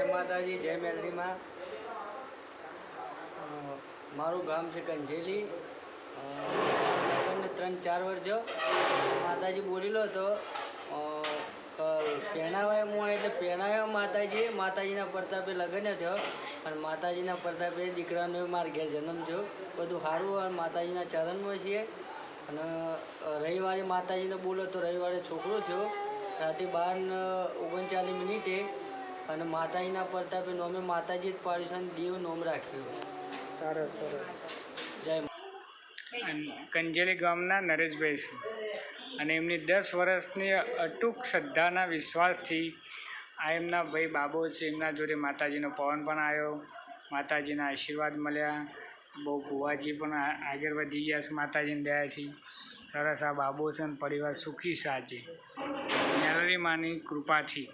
જય માતાજી, જય મેલરીમાં મારું ગામ છે કંજેલી. લગ્નને ત્રણ ચાર વર્ષ જો. માતાજી બોલેલો હતો પહેણાવાય હું એટલે પહેણાવ્યો માતાજીએ માતાજીના પ્રતાપે લગ્ન થયો. અને માતાજીના પ્રતાપે દીકરાનો માર ઘેર જન્મ થયો. બધું સારું અને માતાજીના ચરણમાં છીએ. અને રવિવારે માતાજીને બોલો તો રવિવારે છોકરો થયો. રાતે બાર ઓગણચાલીસ મિનિટે અને માતાજીના પ્રતાપે નોમે માતાજી જ પાડ્યું છે અને દીવ નોમ રાખ્યું. સરસ સરસ જય અને કંજેલી ગામના નરેશભાઈ છે. અને એમની દસ વર્ષની અટૂક શ્રદ્ધાના વિશ્વાસથી આ એમના ભાઈ બાબો છે એમના જોડે માતાજીનો પવન પણ આવ્યો માતાજીના આશીર્વાદ મળ્યા. બહુ ભુવાજી પણ આગળ વધી ગયા છે માતાજીને દયાથી. સરસ આ બાબો છે અને પરિવાર સુખી સાચે. મેલરી માની કૃપાથી.